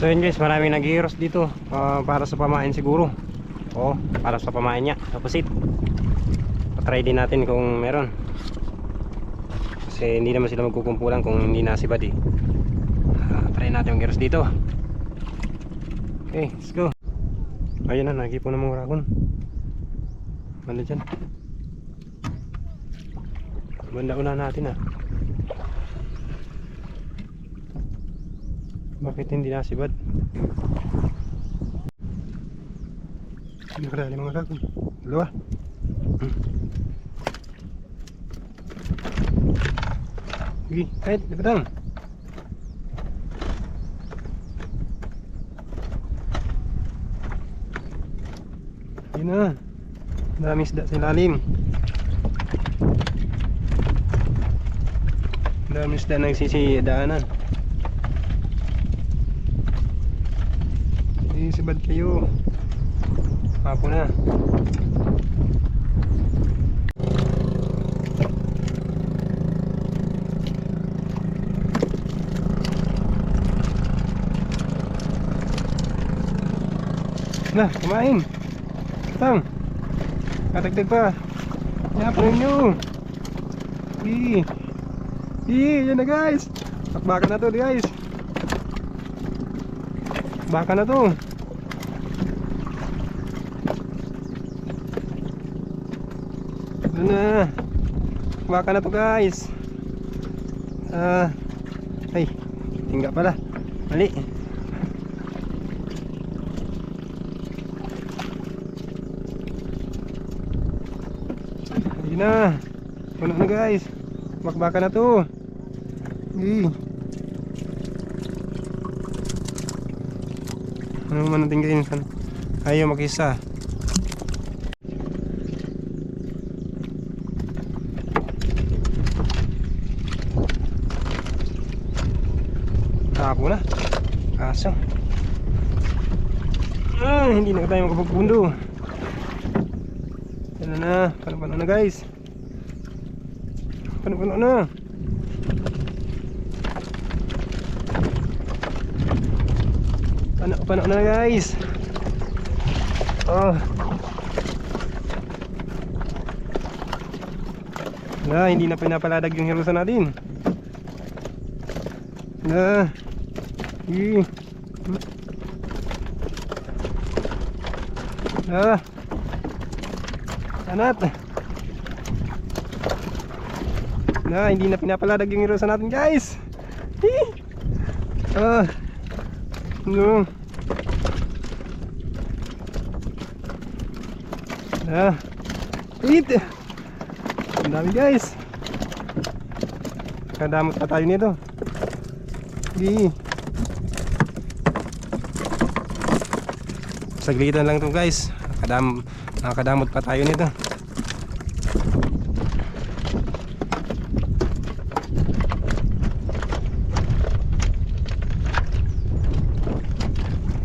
So yun guys, maraming naghihiros dito ah, para sa pamain siguro. Oo, para sa pamain niya. Tapos it. Patry din natin kung meron. Kasi hindi naman sila magkukumpulan kung hindi nasibad eh. Ah, try natin yung giros dito. Okay, let's go. Ayun na, nagipo na mga ragon. Ano dyan? Banda una natin ah. Bakit hindi nasibad? Nakadali mga ragon. Dalawa. Sige, kahit, nakadang. Yun na. Dami isda sa ilalim. Dami isda na nagsisidaanan. Hindi sibad kayo. Papo na. Na, kumain. Tang. Katagdag pa. Yapon nyo. Ii. Ii, yan na guys. Bakbaka na to guys. Baka na to. Doon na. Baka na to guys. Ah. ay, tingga pala. Mali. Ayun na. Puno na guys. Bakbaka na to. Ii. Ano man natin kainin? Ayaw makisa. Tapo na. Kaso. Ah, hindi na tayo makapagpundo. Ano na, pano-pano na guys. Pano-pano na. Pano, pano na guys. Oh. Na, hindi na pinapaladag yung hirusa natin. Na. Ih. Ah. Anat. Na, hindi na pinapaladag yung hirusa natin guys. Ih. Ah. No. Ah. Eat. Ang dami guys. Kadamot pa tayo nito. Sige. Saglitan lang to guys. Kadam nakakadamot pa tayo nito.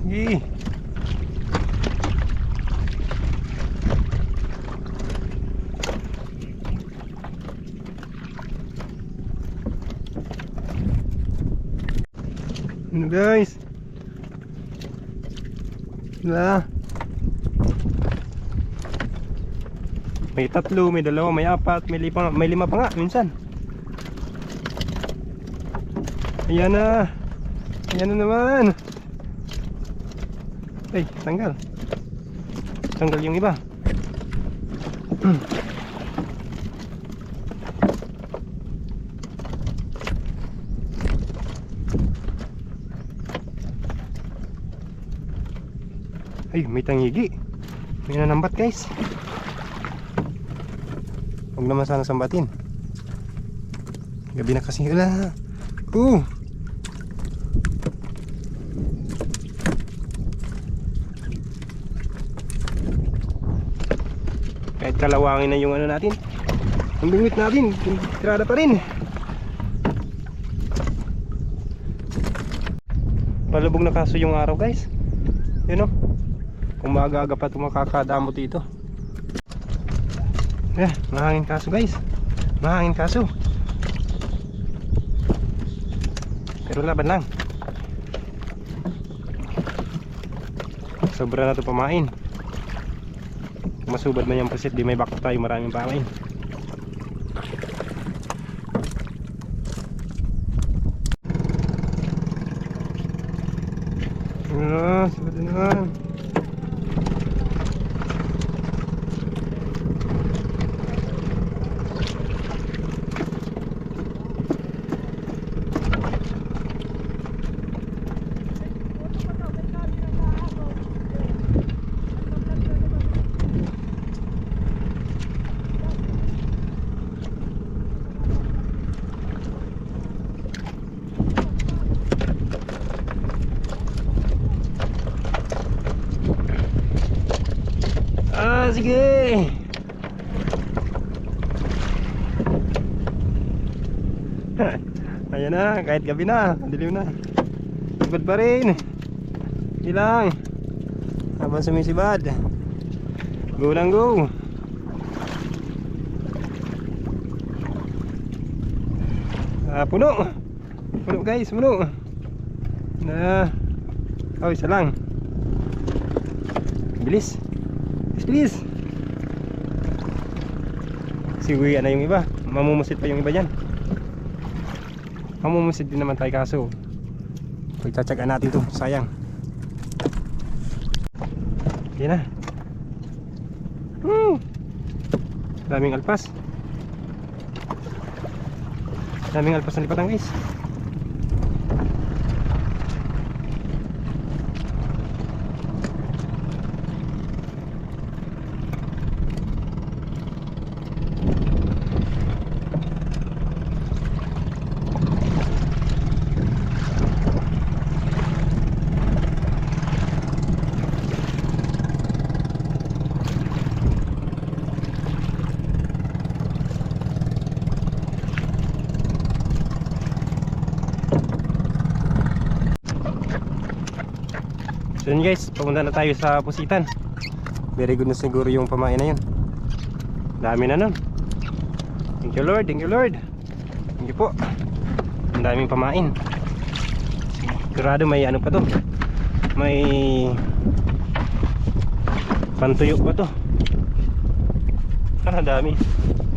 Sige. Ano guys? Na. May tatlo, may dalawa, may apat, may lima, may lima pa nga minsan. Ayan na. Ayan na naman. Ay, tanggal. Tanggal yung iba. Ay, may tangigi. May nanambat guys. Huwag naman sana sambatin. Gabi na kasi. Wala. Oo. Kahit kalawangin na yung ano natin. Ang bingwit natin. Tirada pa rin. Palubog na kaso yung araw guys. Yun o. Kung maaga-aga pa ito makakadamo dito. Eh, mahangin kaso guys. Mahangin kaso. Pero laban lang. sobra na to pamain masubad man yung pusit di may bako tayo maraming pamain Ah, subad na. Ah, sige. Ayan na, kahit gabi na, dilim na. Sibad pa rin. Hindi lang. Habang sumisibad. Go lang go. Ah, puno. Puno guys, puno. Na. Oh, isa lang. Bilis. Bilis, bilis. Siwian na yung iba. Mamumusit pa yung iba dyan. Mamumusit din naman tayo kaso. Pagtsatsagaan natin to. Sayang. Yan na. Hmm. Daming alpas. Daming alpas na lipatan guys. So yun guys, pumunta na tayo sa Pusitan. Very good na siguro yung pamain na yun. Dami na nun. Thank you Lord, thank you Lord. Thank you po. Ang daming pamain. Sigurado may ano pa to. May pantuyo pa to. Ah, dami.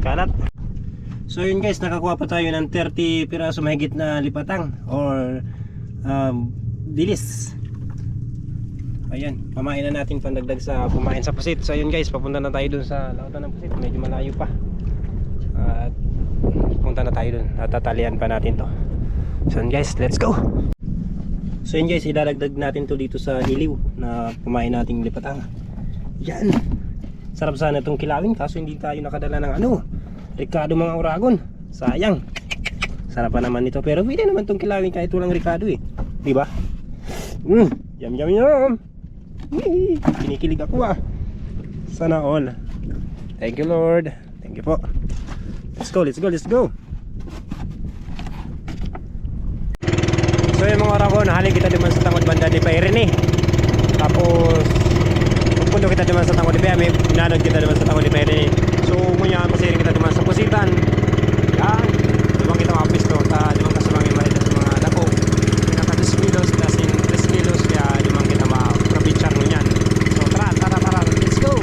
Kalat. So yun guys, nakakuha pa tayo ng 30 piraso mahigit na lipatang or um, dilis. Ayan, pamain na natin pandagdag sa pumain sa pusit. So ayun guys, papunta na tayo dun sa lautan ng pusit. Medyo malayo pa. At punta na tayo dun. At tatalian pa natin to. So guys, let's go. So yun guys, idadagdag natin to dito sa iliw na pumain nating lipatang. Yan. Sarap sana itong kilawin kaso hindi tayo nakadala ng ano. Ricardo mga Oragon. Sayang. Sarap pa naman ito pero pwede naman itong kilawin kahit walang Ricardo eh. Di ba? Mm, yum yum yum. Kinikilig ako ah. Sana all. Thank you Lord. Thank you po. Let's go, let's go, let's go. So yung mga oras ko, nahali kita naman sa tangod banda ni Pairene. Tapos, pupunto kita naman sa tangod ni Pairene. Nanod kita naman sa tangod ni Pairene. So, ngunya, pasirin kita naman sa Pusitan. Yan. Limang kita mga pisto. Ta, limang kasulangin malita sa mga dako. Pinaka 10 kilos, as in 3 kilos. Kaya limang kita mga probinsyang ngunyan. So, tara, tara, tara. Let's go!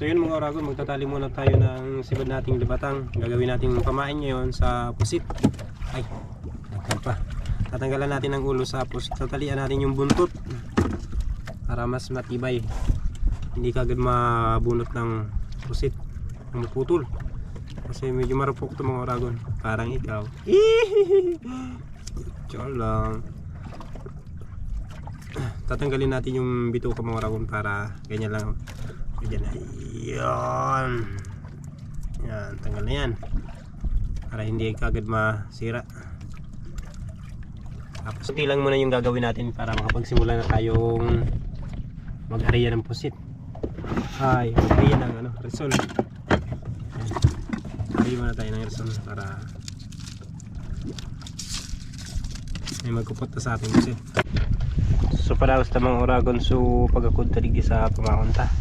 So yun mga oragon, magtatali muna tayo ng sibad nating libatang. Gagawin nating pamain ngayon sa pusit. Ay, pa. Tatanggalan natin ang ulo sa pusit. Tatalian natin yung buntot para mas matibay. Hindi kagad mabunot ng pusit. Ang maputol. Kasi medyo marupok to mga oragon. Parang ikaw. Chol lang. Tatanggalin natin yung bituka mga oragon para ganyan lang. Ganyan na. Yan. Yan, tanggal na yan. Para hindi kagad masira. Tapos ito lang muna yung gagawin natin para makapagsimula na tayong mag-area ng pusit. Ay, mag-area ng ano, resol. Area muna tayo ng resol para may magkupunta sa ating pusit. So para sa mga oragon so pagakod taligi sa pamakunta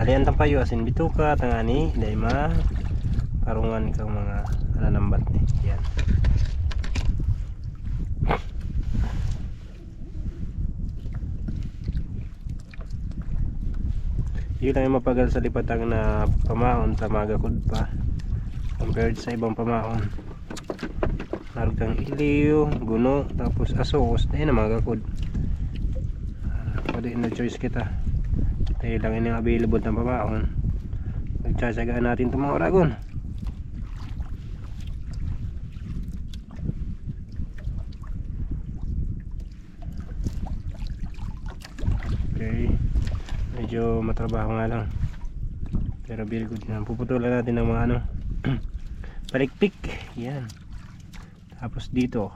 alian tampayo asin bituka tangani dahil ma karungan kang mga alanambat ni yan yun lang yung mapagal sa lipatang na pamaon tamagakod pa. Compared sa ibang pamaon. Nargang iliw guno tapos asos dahil namagakod pwede ah, na choice kita. Dahil lang yun yung available ng pamaon. Magtsatsagaan natin itong mga oragon. Okay. Medyo matrabaho nga lang. Pero very good na. Puputulan natin ng mga ano. Palikpik. Yan. Tapos dito.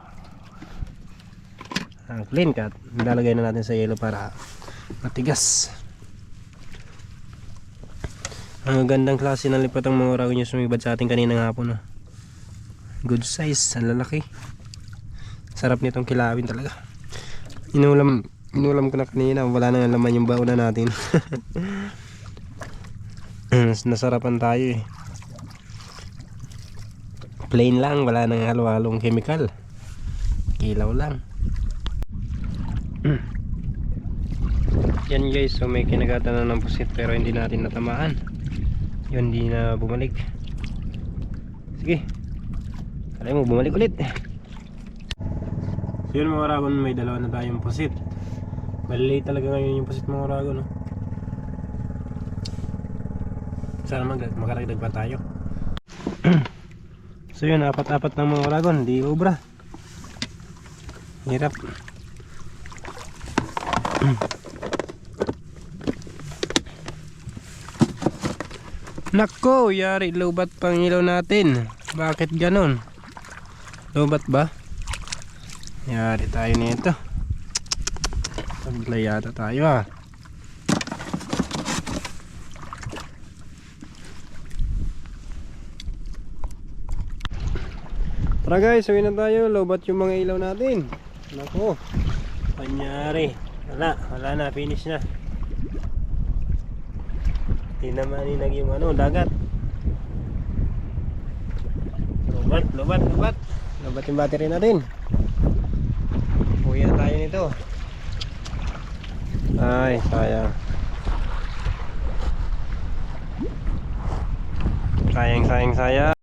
Ang clean cut. Lalagay na natin sa yellow para matigas. Ang gandang klase ng lipat ang mga oragon yung sumibad sa ating kaninang hapon. No? Good size. Ang lalaki. Sarap nitong kilawin talaga. Inulam, inulam ko na kanina. Wala na laman yung bauna natin. Nasarapan tayo eh. Plain lang. Wala nang halo-halong chemical. Kilaw lang. Yan guys. So may kinagatan na ng pusit pero hindi natin natamaan. Yun hindi na bumalik. Sige. Alam mo bumalik ulit. So yun mga ragon, may dalawa na tayong pusit. Maliliit talaga ngayon yung pusit mga ragon. No? Sana mag makaragdag pa tayo. so yun, apat-apat ng mga ragon, di ubra. Hirap. Nako, yari lobat pang ilaw natin. Bakit ganon? Lobat ba? Yari tayo nito. Taglay yata tayo ah. Tara guys, uwi na tayo. Lobat yung mga ilaw natin. Nako. Panyari. Wala, wala na. Finish na. Hindi naman ininag yung ano, dagat. Lobat, lobat, lobat. Lobat yung battery natin. Na tayo nito. Ay, sayang. Sayang, sayang, sayang.